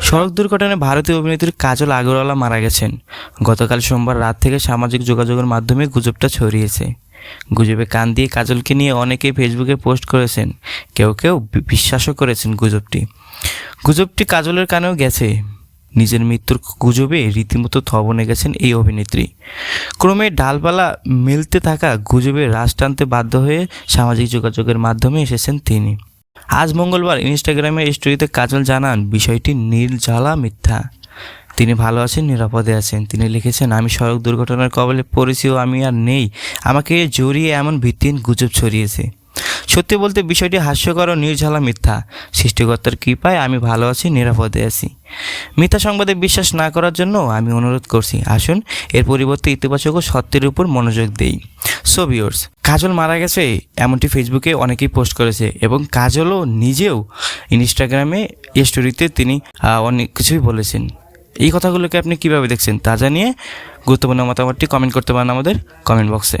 সড়ক দুর্ঘটনায় ভারতীয় অভিনেত্রী কাজল আগরওয়ালা মারা গেছেন। গতকাল সোমবার রাত থেকে সামাজিক যোগাযোগের মাধ্যমে গুজবটা ছড়িয়েছে। গুজবে কান দিয়ে কাজলকে নিয়ে অনেকেই ফেসবুকে পোস্ট করেছেন। কেউ কেউ বিশ্বাসও করেছেন গুজবটি। গুজবটি কাজলের কানেও গেছে। নিজের মৃত্যুর গুজবে রীতিমতো থবনে গেছেন এই অভিনেত্রী। ক্রমে ডালপালা মিলতে থাকা গুজবে রাশ টানতে বাধ্য হয়ে সামাজিক যোগাযোগের মাধ্যমে এসেছেন তিনি। আজ মঙ্গলবার ইনস্টাগ্রামে স্টোরিতে কাজল জানান, বিষয়টি নির্জালা মিথ্যা। তিনি ভালো আছেন, নিরাপদে আছেন। তিনি লিখেছেন, আমি সড়ক দুর্ঘটনার কবলে পড়েছি ও আমি আর নেই। আমাকে জড়িয়ে এমন ভিত্তিহীন গুজব ছড়িয়েছে। সত্যি বলতে বিষয়টি হাস্যকর ও নির্ঝালা মিথ্যা। সৃষ্টিকর্তার কৃপায় আমি ভালো আছি, নিরাপদে আছি। মিথ্যা সংবাদে বিশ্বাস না করার জন্য আমি অনুরোধ করছি। আসুন, এর পরিবর্তে ইতিবাচক ও সত্যের উপর মনোযোগ দেই। সো ভিউয়ার্স কাজল মারা গেছে, এমনটি ফেসবুকে অনেকেই পোস্ট করেছে এবং কাজলও নিজেও ইনস্টাগ্রামে স্টোরিতে তিনি অনেক কিছুই বলেছেন। এই কথাগুলোকে আপনি কীভাবে দেখছেন তা জানিয়ে গুরুত্বপূর্ণ মতামতটি কমেন্ট করতে পারেন আমাদের কমেন্ট বক্সে